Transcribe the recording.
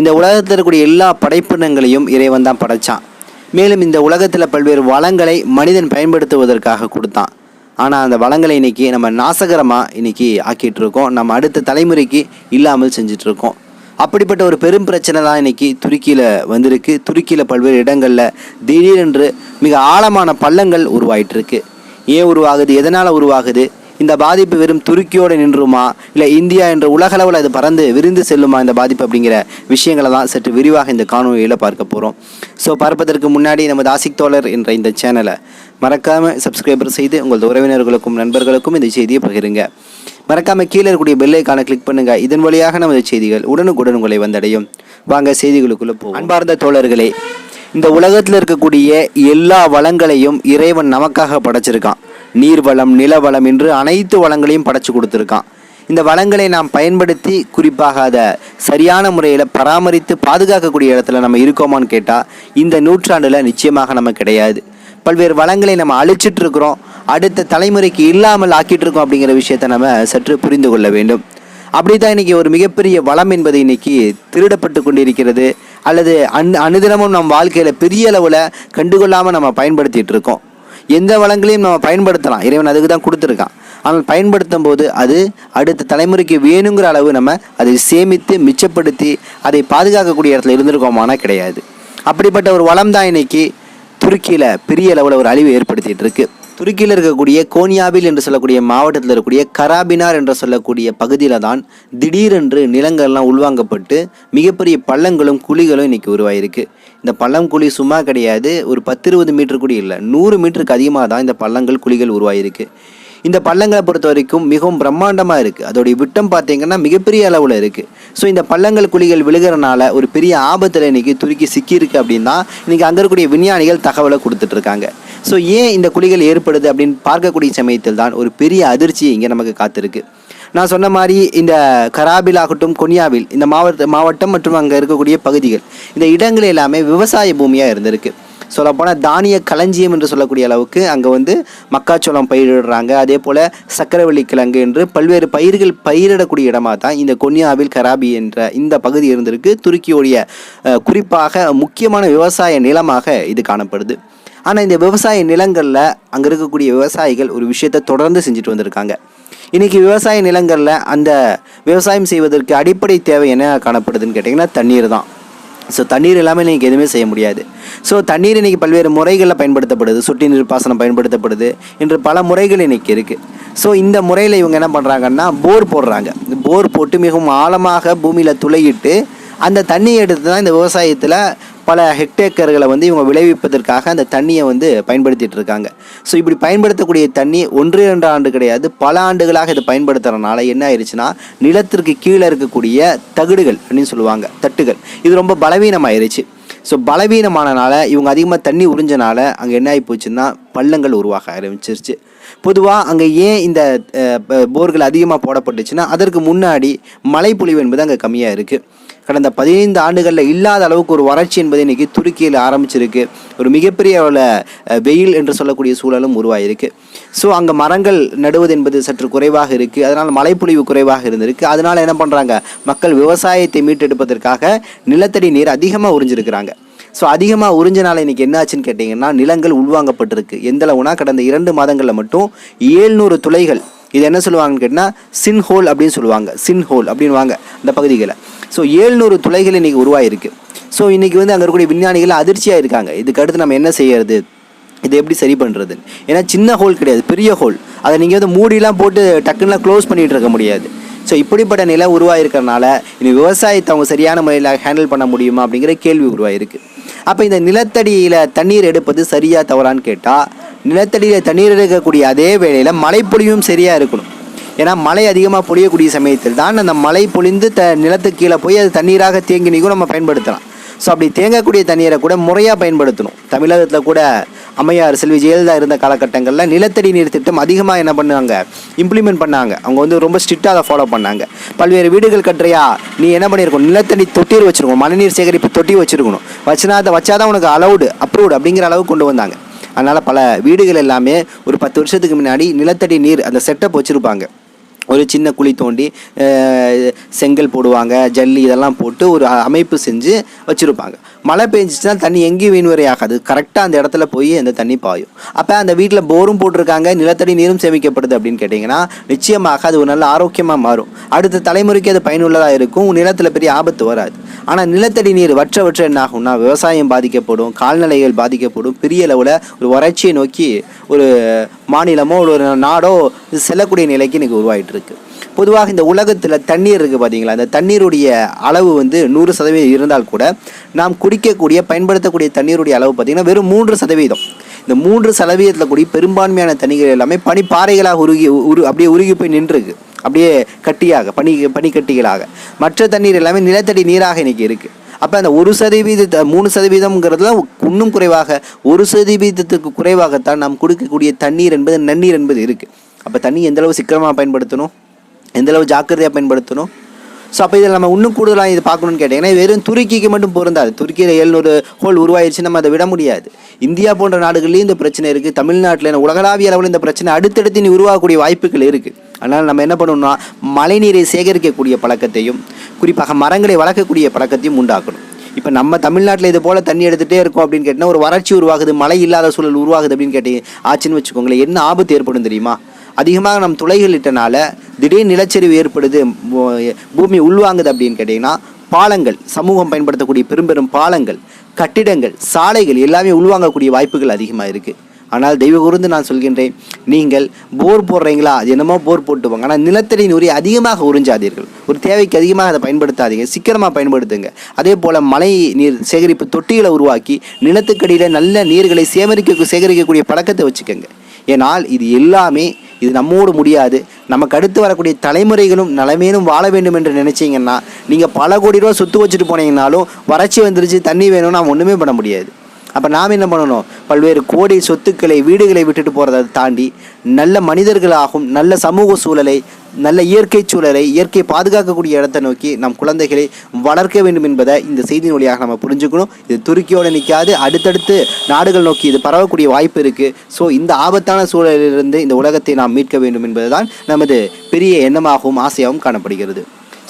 இந்த உலகத்தில் இருக்கக்கூடிய எல்லா படைப்பினங்களையும் இறைவன் தான் படைச்சான். மேலும் இந்த உலகத்தில் பல்வேறு வளங்களை மனிதன் பயன்படுத்துவதற்காக கொடுத்தான். ஆனால் அந்த வளங்களை இன்னைக்கு நம்ம நாசகரமாக இன்னைக்கு ஆக்கிட்டு இருக்கோம் நம்ம அடுத்த தலைமுறைக்கு இல்லாமல் செஞ்சிட்ருக்கோம் அப்படிப்பட்ட ஒரு பெரும் பிரச்சனை தான் இன்னைக்கு துருக்கியில் வந்திருக்கு. துருக்கியில் பல்வேறு இடங்களில் திடீரென்று மிக ஆழமான பள்ளங்கள் உருவாயிட்டு இருக்கு ஏன் உருவாகுது? எதனால் உருவாகுது? இந்த பாதிப்பு வெறும் துருக்கியோடு நின்றுமா? இல்லை இந்தியா என்ற உலகளவில் அது பறந்து விரிந்து செல்லுமா இந்த பாதிப்பு அப்படிங்கிற விஷயங்களை தான் சற்று விரிவாக இந்த காணொலியில் பார்க்க போகிறோம் ஸோ பார்ப்பதற்கு முன்னாடி நமது ஆசிக் தோழர் என்ற இந்த சேனலை மறக்காமல் சப்ஸ்கிரைபர் செய்து உங்களது உறவினர்களுக்கும் நண்பர்களுக்கும் இந்த செய்தியை பகிருங்க. மறக்காமல் கீழே இருக்கக்கூடிய பெல்லைக்கான கிளிக் பண்ணுங்கள் இதன் வழியாக நமது செய்திகள் உடனுக்குடன் உங்களை வந்தடையும். வாங்க செய்திகளுக்குள்ளே போவோம். அன்பார்ந்த தோழர்களே இந்த உலகத்தில் இருக்கக்கூடிய எல்லா வளங்களையும் இறைவன் நமக்காக படைச்சிருக்கான். நீர்வளம் நிலவளம் என்று அனைத்து வளங்களையும் படைச்சு கொடுத்துருக்கான். இந்த வளங்களை நாம் பயன்படுத்தி குறிப்பாக அதை சரியான முறையில் பராமரித்து பாதுகாக்கக்கூடிய இடத்துல நம்ம இருக்கோமான்னு கேட்டால் இந்த நூற்றாண்டில் நிச்சயமாக நம்ம கிடையாது. பல்வேறு வளங்களை நம்ம அழிச்சிட்டு இருக்கிறோம். அடுத்த தலைமுறைக்கு இல்லாமல் ஆக்கிட்டு இருக்கோம் அப்படிங்கிற விஷயத்தை நம்ம சற்று புரிந்து கொள்ள வேண்டும். அப்படி தான் இன்றைக்கி ஒரு மிகப்பெரிய வளம் என்பது இன்னைக்கு திருடப்பட்டு கொண்டிருக்கிறது. அல்லது அன் அனுதினமும் நம் வாழ்க்கையில் பெரிய அளவில் கண்டுகொள்ளாமல் நம்ம பயன்படுத்திகிட்டு இருக்கோம். எந்த வளங்களையும் நம்ம பயன்படுத்தலாம். இறைவன் அதுக்கு தான் கொடுத்துருக்கான். ஆனால் பயன்படுத்தும் போது அது அடுத்த தலைமுறைக்கு வேணுங்கிற அளவு நம்ம அதை சேமித்து மிச்சப்படுத்தி அதை பாதுகாக்கக்கூடிய இடத்துல இருந்திருக்கோமானா கிடையாது. அப்படிப்பட்ட ஒரு வளம் தான் இன்னைக்கு துருக்கியில் பெரிய அளவில் ஒரு அழிவு ஏற்படுத்திகிட்டு இருக்குது துருக்கியில் இருக்கக்கூடிய கோனியாபில் என்று சொல்லக்கூடிய மாவட்டத்தில் இருக்கக்கூடிய கராபினார் என்று சொல்லக்கூடிய பகுதியில் தான் திடீரென்று நிலங்கள்லாம் உள்வாங்கப்பட்டு மிகப்பெரிய பள்ளங்களும் குழிகளும் இன்னைக்கு உருவாயிருக்கு. இந்த பள்ளம் குழி சும்மா கிடையாது. ஒரு பத்து இருபது மீட்டர் கூட இல்லை. நூறு மீட்டருக்கு அதிகமாக தான் இந்த பள்ளங்கள் குழிகள் உருவாயிருக்கு. இந்த பள்ளங்களை பொறுத்த வரைக்கும் மிகவும் பிரம்மாண்டமாக இருக்குது அதோடைய விட்டம் பார்த்தீங்கன்னா மிகப்பெரிய அளவில் இருக்குது ஸோ இந்த பள்ளங்கள் குழிகள் விழுகிறனால ஒரு பெரிய ஆபத்தில் இன்னைக்கு துருக்கி சிக்கியிருக்கு அப்படின்னா இன்னைக்கு அங்கே இருக்கக்கூடிய விஞ்ஞானிகள் தகவலை கொடுத்துட்ருக்காங்க. ஸோ ஏன் இந்த குழிகள் ஏற்படுது அப்படின்னு பார்க்கக்கூடிய சமயத்தில் தான் ஒரு பெரிய அதிர்ச்சி இங்கே நமக்கு காத்திருக்கு. நான் சொன்ன மாதிரி இந்த கராபில் ஆகட்டும் கொனியாவில் இந்த மாவட்ட மாவட்டம் மற்றும் அங்கே இருக்கக்கூடிய பகுதிகள் இந்த இடங்கள் எல்லாமே விவசாய பூமியாக இருந்திருக்கு. சொல்லப்போனால் தானிய களஞ்சியம் என்று சொல்லக்கூடிய அளவுக்கு அங்கே வந்து மக்காச்சோளம் பயிரிடுறாங்க. அதே போல் சக்கரவள்ளி கிழங்கு என்று பல்வேறு பயிர்கள் பயிரிடக்கூடிய இடமாக தான் இந்த கொன்யாவில் கராபி என்ற இந்த பகுதி இருந்திருக்கு. துருக்கியோடைய குறிப்பாக முக்கியமான விவசாய நிலமாக இது காணப்படுது. ஆனால் இந்த விவசாய நிலங்களில் அங்கே இருக்கக்கூடிய விவசாயிகள் ஒரு விஷயத்தை தொடர்ந்து செஞ்சுட்டு வந்திருக்காங்க. இன்றைக்கி விவசாய நிலங்களில் அந்த விவசாயம் செய்வதற்கு அடிப்படை தேவை என்ன காணப்படுதுன்னு கேட்டிங்கன்னா தண்ணீர் தான். ஸோ தண்ணீர் இல்லாமல் இன்றைக்கி எதுவுமே செய்ய முடியாது. ஸோ தண்ணீர் இன்றைக்கி பல்வேறு முறைகளில் பயன்படுத்தப்படுது. சொட்டு நீர் பாசனம் பயன்படுத்தப்படுது. என்று பல முறைகள் இன்றைக்கி இருக்குது ஸோ இந்த முறையில் இவங்க என்ன பண்ணுறாங்கன்னா போர் போடுறாங்க. போர் போட்டு மிகவும் ஆழமாக பூமியில் துளையிட்டு அந்த தண்ணியை எடுத்து தான் இந்த விவசாயத்தில் பல ஹெக்டேக்கர்களை வந்து இவங்க விளைவிப்பதற்காக அந்த தண்ணியை வந்து பயன்படுத்திட்டு இருக்காங்க. ஸோ இப்படி பயன்படுத்தக்கூடிய தண்ணி ஒன்று இரண்டு ஆண்டு கிடையாது. பல ஆண்டுகளாக இதை பயன்படுத்துறதுனால என்ன ஆயிடுச்சுன்னா நிலத்திற்கு கீழே இருக்கக்கூடிய தகடுகள் அப்படின்னு சொல்லுவாங்க தட்டுகள். இது ரொம்ப பலவீனமாயிருச்சு. ஸோ பலவீனமானனால இவங்க அதிகமாக தண்ணி உறிஞ்சனால அங்கே என்ன ஆகி போச்சுன்னா பள்ளங்கள் உருவாக ஆரம்பிச்சிருச்சு. பொதுவாக அங்கே ஏன் இந்த போர்கள் அதிகமாக போடப்பட்டுச்சுன்னா அதற்கு முன்னாடி மழைப்பொழிவு என்பது அங்கே கம்மியாக இருக்குது கடந்த பதினைந்து ஆண்டுகளில் இல்லாத அளவுக்கு ஒரு வறட்சி என்பது இன்றைக்கி துருக்கியில் ஆரம்பிச்சிருக்கு. ஒரு மிகப்பெரிய அளவில் வெயில் என்று சொல்லக்கூடிய சூழலும் உருவாயிருக்கு. ஸோ அங்கே மரங்கள் நடுவது என்பது சற்று குறைவாக இருக்குது அதனால் மழைப்பொழிவு குறைவாக இருந்திருக்கு. அதனால் என்ன பண்ணுறாங்க மக்கள் விவசாயத்தை மீட்டெடுப்பதற்காக நிலத்தடி நீர் அதிகமாக உறிஞ்சிருக்கிறாங்க. ஸோ அதிகமாக உறிஞ்சனால இன்றைக்கி என்ன ஆச்சுன்னு கேட்டிங்கன்னா நிலங்கள் உள்வாங்கப்பட்டிருக்கு. எந்த அளவுனா கடந்த இரண்டு மாதங்களில் மட்டும் ஏழ்நூறு துளைகள் இது என்ன சொல்லுவாங்கன்னு கேட்டால் சின்ஹோல் அப்படின்னு சொல்லுவாங்க. சின்ஹோல் அப்படின்னு வாங்க அந்த பகுதிகளை. ஸோ ஏழ்நூறு துளைகள் இன்றைக்கி உருவாயிருக்கு. ஸோ இன்றைக்கி வந்து அங்கே இருக்கக்கூடிய விஞ்ஞானிகள் அதிர்ச்சியாக இருக்காங்க. இதுக்கடுத்து நம்ம என்ன செய்யறது? இது எப்படி சரி பண்ணுறது ஏன்னா சின்ன ஹோல் கிடையாது பெரிய ஹோல் அதை நீங்கள் வந்து மூடிலாம் போட்டு டக்குன்னு க்ளோஸ் பண்ணிகிட்டு இருக்க முடியாது. ஸோ இப்படிப்பட்ட நிலை உருவாயிருக்கறனால இனி விவசாயத்தை அவங்க சரியான முறையில் ஹேண்டில் பண்ண முடியுமா அப்படிங்கிற கேள்வி உருவாயிருக்கு. அப்போ இந்த நிலத்தடியில் தண்ணீர் எடுப்பது சரியாக தவறான்னு கேட்டால் நிலத்தடியில் தண்ணீர் எடுக்கக்கூடிய அதே வேளையில் மழைப்பொழிவும் சரியாக இருக்கணும். ஏன்னா மழை அதிகமாக பொழியக்கூடிய சமயத்தில் தான் அந்த மழை பொழிந்து த நிலத்துக்கு கீழே போய் அது தண்ணீராக தேங்கி நிற்கும் நம்ம பயன்படுத்தலாம். ஸோ அப்படி தேங்கக்கூடிய தண்ணீரை கூட முறையாக பயன்படுத்தணும். தமிழகத்தில் கூட அம்மையார் செல்வி ஜெயலலிதா இருந்த காலகட்டங்களில் நிலத்தடி நீர் திட்டம் அதிகமாக என்ன பண்ணாங்க இம்ப்ளிமெண்ட் பண்ணாங்க. அவங்க வந்து ரொம்ப ஸ்ட்ரிக்டாக அதை ஃபாலோ பண்ணாங்க. பல்வேறு வீடுகள் கட்டுறையா நீ என்ன பண்ணியிருக்கணும் நிலத்தடி தொட்டியில் வச்சுருக்கணும். மழைநீர் சேகரிப்பு தொட்டி வச்சிருக்கணும். வச்சுனா அதை வச்சாதான் உனக்கு அலௌடு அப்ரூவ்டு அப்படிங்கிற அளவுக்கு கொண்டு வந்தாங்க. அதனால் பல வீடுகள் எல்லாமே ஒரு பத்து வருஷத்துக்கு முன்னாடி நிலத்தடி நீர் அந்த செட்டப் வச்சுருப்பாங்க. ஒரு சின்ன குழி தோண்டி செங்கல் போடுவாங்க ஜல்லி இதெல்லாம் போட்டு ஒரு அமைப்பு செஞ்சு வச்சுருப்பாங்க. மழை பெஞ்சிச்சுன்னா தண்ணி எங்கேயும் வீண்வரை ஆகாது. கரெக்டாக அந்த இடத்துல போய் அந்த தண்ணி பாயும். அப்போ அந்த வீட்டில் போரும் போட்டிருக்காங்க நிலத்தடி நீரும் சேமிக்கப்படுது அப்படின்னு கேட்டிங்கன்னா நிச்சயமாக அது ஒரு நல்ல ஆரோக்கியமாக மாறும். அடுத்த தலைமுறைக்கு அது பயனுள்ளதாக இருக்கும். நிலத்தில் பெரிய ஆபத்து வராது. ஆனால் நிலத்தடி நீர் வற்ற வற்ற என்ன ஆகும்னா விவசாயம் பாதிக்கப்படும் கால்நிலைகள் பாதிக்கப்படும். பெரிய அளவில் ஒரு வறட்சியை நோக்கி ஒரு மாநிலமோ ஒரு நாடோ இது செல்லக்கூடிய நிலைக்கு இன்றைக்கி உருவாகிட்டு இருக்கு. பொதுவாக இந்த உலகத்தில் தண்ணீர் இருக்குது பார்த்தீங்களா அந்த தண்ணீருடைய அளவு வந்து நூறு சதவீதம் இருந்தால் கூட நாம் குடிக்கக்கூடிய பயன்படுத்தக்கூடிய தண்ணீருடைய அளவு பார்த்திங்கன்னா வெறும் மூன்று சதவீதம். இந்த மூன்று சதவீதத்தில் கூடிய பெரும்பான்மையான தண்ணீர்கள் எல்லாமே பனிப்பாறைகளாக உருகி உரு அப்படியே உருகி போய் நின்றுருக்கு. அப்படியே கட்டியாக பனி பனிக்கட்டிகளாக. மற்ற தண்ணீர் எல்லாமே நிலத்தடி நீராக இன்னைக்கு இருக்குது அப்போ அந்த ஒரு சதவீத மூணு சதவீதம்ங்கிறதுல இன்னும் குறைவாக ஒரு சதவீதத்துக்கு குறைவாகத்தான் நாம் கொடுக்கக்கூடிய தண்ணீர் என்பது நன்னீர் என்பது இருக்குது அப்போ தண்ணி எந்தளவு சிக்கனமாக பயன்படுத்தணும்? எந்தளவு ஜாக்கிரதையாக பயன்படுத்தணும்? ஸோ அப்போ இதில் நம்ம இன்னும் கூடுதலாக இது பார்க்கணும்னு ஏன்னா வெறும் துருக்கிக்கு மட்டும் பொருந்தாது. துருக்கியில் எழுநூறு ஹோல் உருவாயிருச்சு நம்ம அதை விட முடியாது. இந்தியா போன்ற நாடுகள்லேயும் இந்த பிரச்சனை இருக்குது தமிழ்நாட்டில் உலகளாவிய அளவில் இந்த பிரச்சனை அடுத்தடுத்து நீ உருவாகக்கூடிய வாய்ப்புகள் இருக்குது அதனால் நம்ம என்ன பண்ணணும்னா மழைநீரை சேகரிக்கக்கூடிய பழக்கத்தையும் குறிப்பாக மரங்களை வளர்க்கக்கூடிய பழக்கத்தையும் உண்டாக்கணும். இப்போ நம்ம தமிழ்நாட்டில் இது போல் தண்ணி எடுத்துகிட்டே இருக்கோம் அப்படின்னு கேட்டால் ஒரு வறட்சி உருவாகுது மழை இல்லாத சூழல் உருவாகுது அப்படின்னு கேட்டீங்க ஆச்சுன்னு வச்சுக்கோங்களேன். என்ன ஆபத்து ஏற்படும் தெரியுமா? அதிகமாக நம் துளைகள் இட்டனால திடீர் நிலச்சரிவு ஏற்படுது பூமி உள்வாங்குது அப்படின்னு கேட்டிங்கன்னா பாலங்கள் சமூகம் பயன்படுத்தக்கூடிய பெரும்பெரும் பாலங்கள் கட்டிடங்கள் சாலைகள் எல்லாமே உள்வாங்கக்கூடிய வாய்ப்புகள் அதிகமாக இருக்குது ஆனால் தெய்வ கூர்ந்து நான் சொல்கின்றேன் நீங்கள் போர் போடுறீங்களா? அது என்னமோ போர் போட்டுவாங்க. ஆனால் நிலத்தடி நீரை அதிகமாக உறிஞ்சாதீர்கள். ஒரு தேவைக்கு அதிகமாக அதை பயன்படுத்தாதீங்க. சிக்கனமாக பயன்படுத்துங்க. அதே போல் மழை நீர் சேகரிப்பு தொட்டிகளை உருவாக்கி நிலத்துக்கடியில் நல்ல நீர்களை சேகரிக்க சேகரிக்கக்கூடிய பழக்கத்தை வச்சுக்கோங்க. ஏன்னால் இது எல்லாமே இது நம்மோடு முடியாது. நமக்கு அடுத்து வரக்கூடிய தலைமுறைகளும் நலமேனும் வாழ வேண்டும் என்று நினைச்சீங்கன்னா நீங்கள் பல கோடி ரூபா சொத்து வச்சுட்டு போனீங்கன்னாலும் வறட்சி வந்துருச்சு தண்ணி வேணும்னு நாம் ஒன்றுமே பண்ண முடியாது. அப்போ நாம் என்ன பண்ணணும்? பல்வேறு கோடி சொத்துக்களை வீடுகளை விட்டுட்டு போகிறத தாண்டி நல்ல மனிதர்களாகும் நல்ல சமூக சூழலை நல்ல இயற்கை சூழலை இயற்கை பாதுகாக்கக்கூடிய இடத்தை நோக்கி நம் குழந்தைகளை வளர்க்க வேண்டும் என்பதை இந்த செய்தியின் வழியாக நம்ம புரிஞ்சுக்கணும். இது துருக்கியோடு நிற்காது அடுத்தடுத்து நாடுகள் நோக்கி இது பரவக்கூடிய வாய்ப்பு இருக்குது ஸோ இந்த ஆபத்தான சூழலிலிருந்து இந்த உலகத்தை நாம் மீட்க வேண்டும் என்பதுதான் நமது பெரிய எண்ணமாகவும் ஆசையாகவும் காணப்படுகிறது.